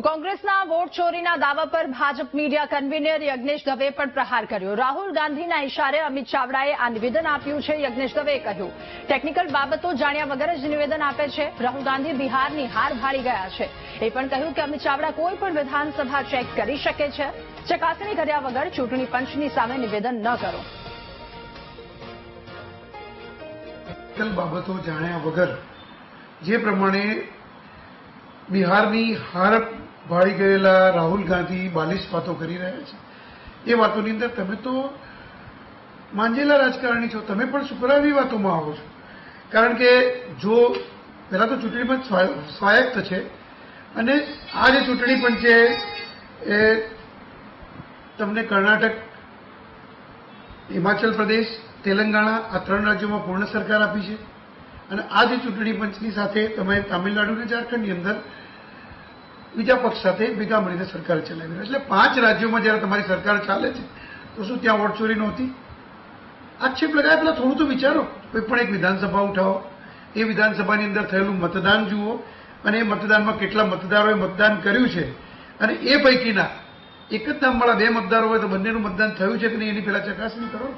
તો કોંગ્રેસના વોટ ચોરીના દાવા પર ભાજપ મીડિયા કન્વીનર યજ્ઞેશ દવે પણ પ્રહાર કર્યો. રાહુલ ગાંધીના ઇશારે અમિત ચાવડાએ આ નિવેદન આપ્યું છે, યજ્ઞેશ દવેએ કહ્યું. ટેકનિકલ બાબતો જાણ્યા વગર જ નિવેદન આપે છે. રાહુલ ગાંધી બિહારની હાર ભાળી ગયા છે. એ પણ કહ્યું કે અમિત ચાવડા કોઈ પણ વિધાનસભા ચેક કરી શકે છે. ચકાસણી કર્યા વગર ચૂંટણી પંચની સામે નિવેદન ન કરો. બાબતો જાણ્યા વગર જે પ્રમાણે બિહારની હાર ભાળી ગયેલા રાહુલ ગાંધી બાલિશ વાતો કરી રહ્યા છે. એ વાતોની અંદર તમે તો માંજેલા રાજકારણી છો. તમે પણ શુક્રાવી વાતોમાં આવો છો. કારણ કે જો પહેલા તો ચૂંટણી પંચ સ્વાયત્ત છે અને આ જે ચૂંટણી પંચે એ તમને કર્ણાટક, હિમાચલ પ્રદેશ, તેલંગાણા આ ત્રણ રાજ્યોમાં પૂર્ણ સરકાર આપી છે. અને આ જે ચૂંટણી પંચની સાથે તમે તામિલનાડુ અને ઝારખંડની અંદર બીજા પક્ષ સાથે ભેગા મળીને સરકાર ચલાવી રહ્યા એટલે પાંચ રાજ્યોમાં જ્યારે તમારી સરકાર ચાલે છે, તો શું ત્યાં વોટ ચોરી નહોતી? આક્ષેપ લગાવ્યા પહેલા થોડું તો વિચારો. કોઈ પણ એક વિધાનસભા ઉઠાવો. એ વિધાનસભાની અંદર થયેલું મતદાન જુઓ. અને એ મતદાનમાં કેટલા મતદારોએ મતદાન કર્યું છે અને એ પૈકીના એક જ નામવાળા બે મતદારો હોય તો બંનેનું મતદાન થયું છે કે નહીં, એની પહેલાં ચકાસણી કરો.